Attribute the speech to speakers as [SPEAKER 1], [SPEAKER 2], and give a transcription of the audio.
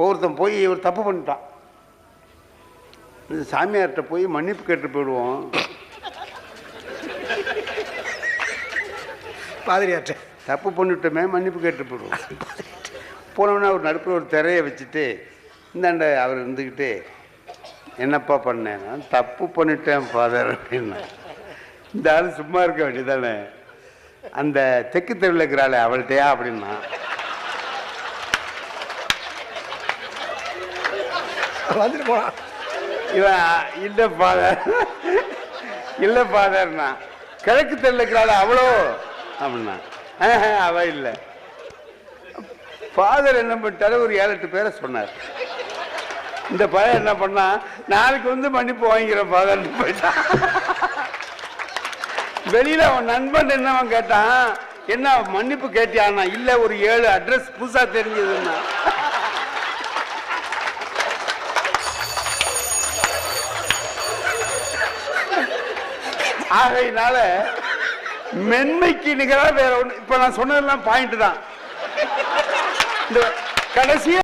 [SPEAKER 1] ஒவ்வொருத்தன் போய் ஒரு தப்பு பண்ணிட்டான். இந்த சாமியார்கிட்ட போய் மன்னிப்பு கேட்டு போயிடுவோம்.
[SPEAKER 2] பாதிரியாற்ற
[SPEAKER 1] தப்பு பண்ணிட்டோமே மன்னிப்பு கேட்டு போயிடுவோம். போனோன்னா ஒரு நடுப்புல ஒரு திரையை வச்சுட்டு இந்தாண்ட அவர் இருந்துக்கிட்டு என்னப்பா பண்ணேன் நான் தப்பு பண்ணிட்டேன் ஃபாதர் அப்படின்னா இந்த ஆள் சும்மா இருக்க வேண்டியதானே அந்த தெற்கு தெருவில் இருக்கிறாளே அவள்கிட்டயா அப்படின்னா
[SPEAKER 2] வந்துட்டு போலாம்
[SPEAKER 1] இவன் இல்லை ஃபாதர் இல்லை ஃபாதர்னா கிழக்கு தெருல இருக்கிறாள் அவ்வளோ அப்படின்னா. அவ இல்லை. ஃபாதர் என்ன பண்ணிட்டாரு? ஒரு ஏழு எட்டு பேரை சொன்னார். இந்த பையன் என்ன பண்ணா நாளைக்கு வந்து மன்னிப்பு வாங்கிக்கிறேன் ஃபாதர்னு போயிட்டான் வெளியில அவன் நண்பன் என்னவன் கேட்டான்? என்ன மன்னிப்பு கேட்டியானா இல்லை ஒரு ஏழு அட்ரஸ் புதுசாக தெரிஞ்சதுன்னா. ஆகையினால மென்மைக்கு நிகராக வேற ஒன்று இப்போ நான் சொன்னதெல்லாம் பாயிண்ட் தான். இந்த கடைசியா